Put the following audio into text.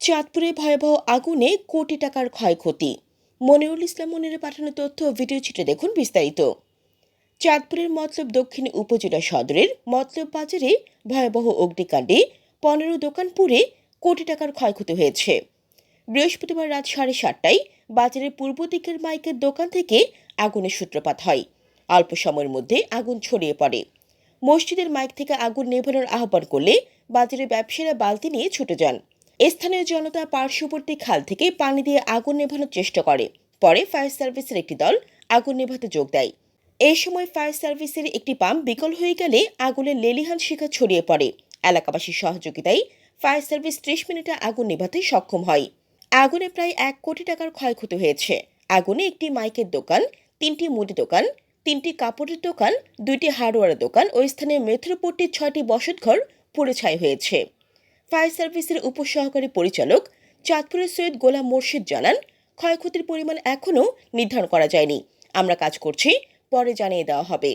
চাঁদপুরে ভয়াবহ আগুনে কোটি টাকার ক্ষয়ক্ষতি। মনিরুল ইসলাম মনিরে পাঠানো তথ্য ভিডিও চিত্রে দেখুন বিস্তারিত। চাঁদপুরের মতলব দক্ষিণ উপজেলা সদরের মতলব বাজারে ভয়াবহ অগ্নিকাণ্ডে পনেরো দোকান পুড়ে কোটি টাকার ক্ষয়ক্ষতি হয়েছে। বৃহস্পতিবার রাত সাড়ে সাতটায় বাজারের পূর্ব দিকের মাইকের দোকান থেকে আগুনের সূত্রপাত হয়। অল্প সময়ের মধ্যে আগুন ছড়িয়ে পড়ে। মসজিদের মাইক থেকে আগুন নেভানোর আহ্বান করলে বাজারে ব্যবসায়ীরা বালতি নিয়ে ছুটে যান। স্থানীয় জনতা পার্শ্ববর্তী খাল থেকে পানি দিয়ে আগুন নেভানোর চেষ্টা করে। পরে ফায়ার সার্ভিসের একটি দল আগুন নেভাতে যোগ দেয়। এই সময় ফায়ার সার্ভিসের একটি পাম্প বিকল হয়ে গেলে আগুনের লেলিহান শিখা ছড়িয়ে পড়ে। এলাকাবাসীর সহযোগিতায় ফায়ার সার্ভিস ত্রিশ মিনিটে আগুন নেভাতে সক্ষম হয়। আগুনে প্রায় এক কোটি টাকার ক্ষয়ক্ষতি হয়েছে। আগুনে একটি মাইকের দোকান, তিনটি মুদি দোকান, তিনটি কাপড়ের দোকান, দুইটি হার্ডওয়্যার দোকান ও স্থানীয় মেথ্রোপট্টির ছয়টি বসতঘর পুড়ে ছাই হয়েছে। ফায়ার সার্ভিসের উপসহকারী পরিচালক চাঁদপুরের সৈয়দ গোলাম মোর্শেদ জানান, ক্ষয়ক্ষতির পরিমাণ এখনও নির্ধারণ করা যায়নি। আমরা কাজ করছি, পরে জানিয়ে দেওয়া হবে।